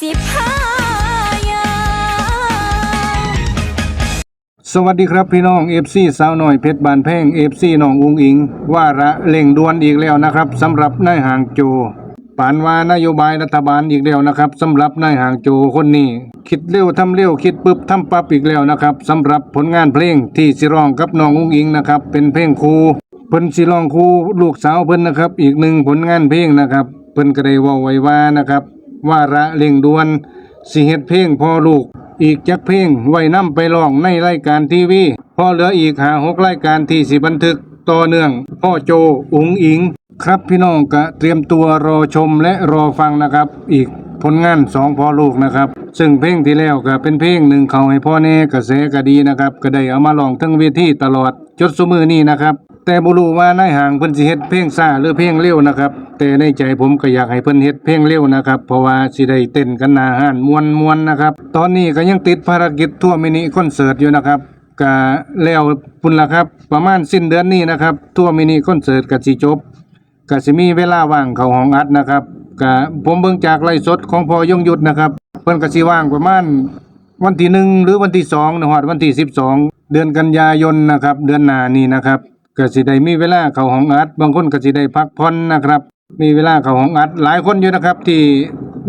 สิพายาวสวัสดีครับพี่น้อง FC สาวหน่อยเพชรบานแพ่ง FC น้องอุงอิง ว่าระเล่งด่วนอีกแล้วนะครับสำหรับนายห่างโจปานว่านโยบายรัฐบาลอีกแล้วนะครับสำหรับนายห่างโจคนนี้ คิดเร็วทำเร็วคิดปึ๊บทำปั๊บอีกแล้วนะครับสำหรับผลงานเพลงที่สิร้องกับน้องอุงอิงนะครับเป็นเพลงครูเพิ่นสิร้องครูลูกสาวเพิ่นนะครับ อีกหนึ่งผลงานเพลงนะครับ เพิ่นก็ได้เว้าไว้ว่านะครับ ว่าระเล่งด่วน สิเฮ็ดเพลงพอลูก อีกจักเพลงไว้นำไปร้องในรายการทีวีพอเหลืออีกหาหกรายการที่สิบันทึกต่อเนื่อง พ่อโจอุงอิง ครับพี่น้องก็เตรียมตัวรอชมและรอฟังนะครับ อีกผลงานสองพ่อลูกนะครับ ซึ่งเพลงที่แล้วก็เป็นเพลงหนึ่งเขาให้พ่อแน่กระแสก็ดีนะครับ ก็ได้เอามาลองทั้งเวทีตลอดจดสมือนี้นะครับ แต่บ่รู้ว่านายห่างเพิ่นสิเฮ็ดเพลงซ่าหรือเพลงเร็วนะครับ แต่ในใจผมก็อยากให้เพิ่นเฮ็ดเพลงเร็วนะครับ เพราะว่าสิได้เต้นกันหน้าห้านมวนๆนะครับ ตอนนี้ก็ยังติดภารกิจทั่วมินิคอนเสิร์ตอยู่นะครับก็แล้วพุ่นละครับ ประมาณสิ้นเดือนนี้นะครับ ทั่วมินิคอนเสิร์ตก็สิจบก็สิมีเวลาว่างเข้าห้องอัดนะครับก็ผมเบิ่งจากไลฟ์สดของพอยงยุทธนะครับ เพิ่นก็สิว่างประมาณวันที่หนึ่งหรือวันที่สองนะฮอดวันที่สิบสองเดือนกันยายนนะครับ เดือนหน้านี้นะครับ ก็สิได้มีเวลาเข้าห้องอัด บางคนก็สิได้พักผ่อนนะครับ มีเวลาเข้าห้องอัด หลายคนอยู่นะครับที่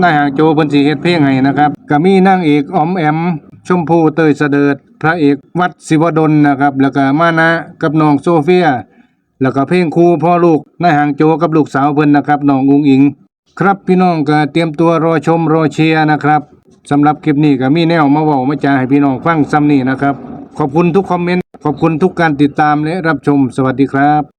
นายหางโจเพิ่นสิเฮ็ดเพลงให้นะครับก็มีนางเอกออมแอม ชมพูเตยเสดิร์ดพระเอกวัดศิวดลนะครับ แล้วก็มานะกับน้องโซเฟีย แล้วก็เพลงครูพ่อลูกนายหางโจกับลูกสาวเพิ่นนะครับน้องอุงอิง ครับพี่น้องก็เตรียมตัวรอชมรอเชียร์นะครับสำหรับคลิปนี้ก็มีแนวมาเว้ามาจาให้พี่น้องฟังซ้ำนี่นะครับ ขอบคุณทุกคอมเมนต์ ขอบคุณทุกการติดตามและรับชมสวัสดีครับ